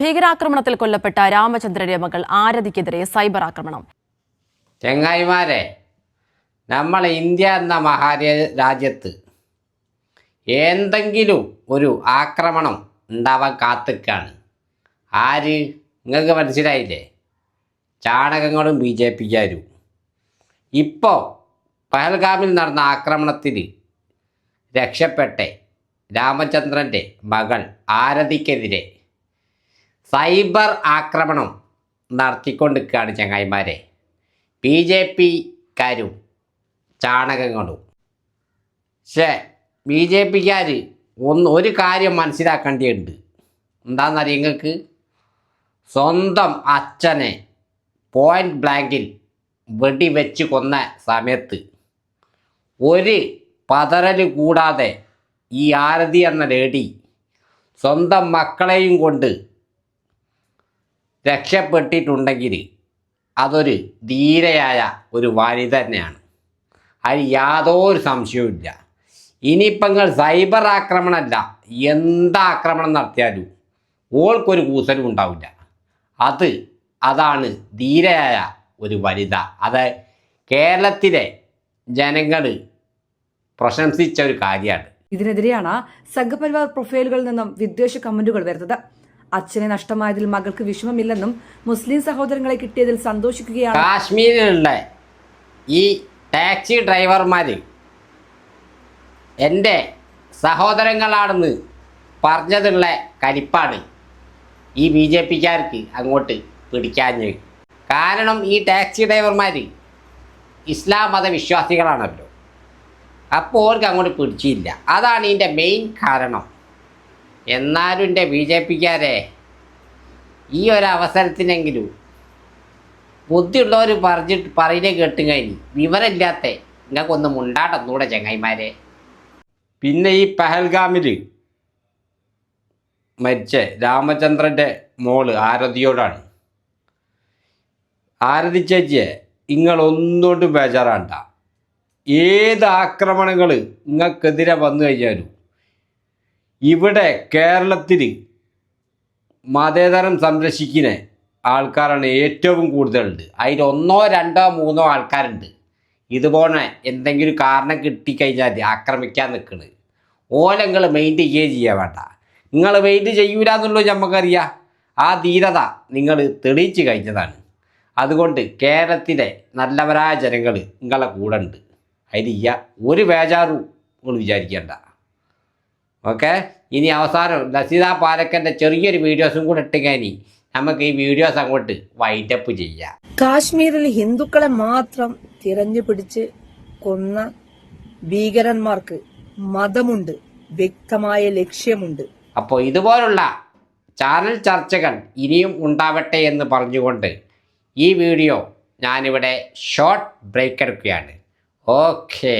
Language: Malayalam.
ഭീകരാക്രമണത്തിൽ കൊല്ലപ്പെട്ട രാമചന്ദ്രന്റെ മകൾ ആരതിക്കെതിരെ സൈബർ ആക്രമണം. ചെങ്ങായിമാരെ നമ്മൾ ഇന്ത്യ എന്ന മഹാരാ രാജ്യത്ത് എന്തെങ്കിലും ഒരു ആക്രമണം ഉണ്ടാവാൻ കാത്തിക്കാണ് ആര്? നിങ്ങൾക്ക് മനസ്സിലായില്ലേ? ചാണകങ്ങളും ബി ജെ പിക്കാരും. ഇപ്പോൾ പഹൽഗാമിൽ നടന്ന ആക്രമണത്തിൽ രക്ഷപ്പെട്ട രാമചന്ദ്രന്റെ മകൾ ആരതിക്കെതിരെ സൈബർ ആക്രമണം നടത്തിക്കൊണ്ടിരിക്കുകയാണ് ചങ്ങായിമാരെ. ബി ജെ പിക്കാരും ചാണകങ്ങളും. പക്ഷേ ബി ജെ പിക്കാർ ഒന്ന് ഒരു കാര്യം മനസ്സിലാക്കേണ്ടിയുണ്ട്. എന്താണെന്നറിയാം നിങ്ങൾക്ക്? സ്വന്തം അച്ഛനെ പോയിന്റ് ബ്ലാങ്കിൽ വെടിവെച്ച് കൊന്ന സമയത്ത് ഒരു പതറൽ കൂടാതെ ഈ ആരതി എന്ന ലേഡി സ്വന്തം മക്കളെയും കൊണ്ട് രക്ഷപ്പെട്ടിട്ടുണ്ടെങ്കിൽ അതൊരു ധീരയായ ഒരു വനിത തന്നെയാണ്. അതിൽ യാതൊരു സംശയവുമില്ല ഇനിയിപ്പം നിങ്ങൾ സൈബർ ആക്രമണമല്ല എന്താക്രമണം നടത്തിയാലും ഓൾക്കൊരു കൂസലും ഉണ്ടാവില്ല. അത് അതാണ് ധീരയായ ഒരു വനിത. അത് കേരളത്തിലെ ജനങ്ങൾ പ്രശംസിച്ച ഒരു കാര്യമാണ്. ഇതിനെതിരെയാണ് സംഘപരിവാർ പ്രൊഫൈലുകളിൽ നിന്നും വിദ്വേഷ കമന്റുകൾ വരുന്നത്. അച്ഛനെ നഷ്ടമായതിൽ മകൾക്ക് വിഷമമില്ലെന്നും മുസ്ലിം സഹോദരങ്ങളെ കിട്ടിയതിൽ സന്തോഷിക്കുകയാണ്. കാശ്മീരിലുള്ള ഈ ടാക്സി ഡ്രൈവർമാർ എന്റെ സഹോദരങ്ങളാണെന്ന് പറഞ്ഞതുള്ള കലിപ്പാണ് ഈ ബി ജെ പിക്കാർക്ക് അങ്ങോട്ട് പിടിക്കാഞ്ഞ്. കാരണം ഈ ടാക്സി ഡ്രൈവർമാർ ഇസ്ലാം മതവിശ്വാസികളാണല്ലോ. അപ്പോൾ അവർക്ക് അങ്ങോട്ട് പിടിച്ചില്ല. അതാണ് ഇതിന്റെ മെയിൻ കാരണം. എന്നാലും എന്റെ ബി ജെ പിക്കാരെ? ഈ ഒരു അവസരത്തിനെങ്കിലും ബുദ്ധിയുള്ളവർ പറഞ്ഞിട്ട് പറയുന്നത് കേട്ടും കഴിഞ്ഞ് വിവരമില്ലാത്ത നിങ്ങൾക്കൊന്ന് മുണ്ടാട്ടന്നൂടെ ചങ്ങായിമാരെ. പിന്നെ ഈ പഹൽഗാമിൽ മരിച്ച രാമചന്ദ്രന്റെ മോൾ ആരതിയോടാണ്. ആരതി ചേച്ചിയെ നിങ്ങളൊന്നുകൊണ്ടും ബേജാറാണ്ട. ഏത് ആക്രമണങ്ങൾ നിങ്ങൾക്കെതിരെ വന്നു കഴിഞ്ഞാലും ഇവിടെ കേരളത്തിൽ മതേതരം സംരക്ഷിക്കുന്ന ആൾക്കാരാണ് ഏറ്റവും കൂടുതലുണ്ട്. അതിൽ ഒന്നോ രണ്ടോ മൂന്നോ ആൾക്കാരുണ്ട്. ഇതുപോലെ എന്തെങ്കിലും കാരണം കിട്ടിക്കഴിഞ്ഞാൽ ആക്രമിക്കാൻ നിൽക്കുന്നത് ഓല നിങ്ങൾ മെയിന്റ് ചെയ്യുകയും ചെയ്യാൻ വേണ്ട. നിങ്ങൾ മെയിന്റ് ചെയ്യൂല എന്നുള്ളത് നമുക്കറിയാം ആ ധീരത നിങ്ങൾ തെളിയിച്ച് കഴിഞ്ഞതാണ്. അതുകൊണ്ട് കേരളത്തിലെ നല്ലവരായ ജനങ്ങൾ നിങ്ങളെ കൂടെ ഉണ്ട്. അതിൽ ഒരു വേജാറും നിങ്ങൾ വിചാരിക്കേണ്ട. ഓക്കെ ഇനി അവസാനം ലസിത പാലക്കന്റെ ചെറിയൊരു വീഡിയോസും കൂടെ ഇട്ടുകഴിഞ്ഞ് നമുക്ക് ഈ വീഡിയോസ് അങ്ങോട്ട് വൈൻഡപ്പ് ചെയ്യാം. കാശ്മീരിൽ ഹിന്ദുക്കളെ മാത്രം തിരഞ്ഞു പിടിച്ച് കൊന്ന ഭീകരന്മാർക്ക് മതമുണ്ട് വ്യക്തമായ ലക്ഷ്യമുണ്ട്. അപ്പോൾ ഇതുപോലുള്ള ചാനൽ ചർച്ചകൾ ഇനിയും ഉണ്ടാവട്ടെ എന്ന് പറഞ്ഞുകൊണ്ട് ഈ വീഡിയോ ഞാനിവിടെ ഷോർട്ട് ബ്രേക്ക് എടുക്കുകയാണ്. ഓക്കേ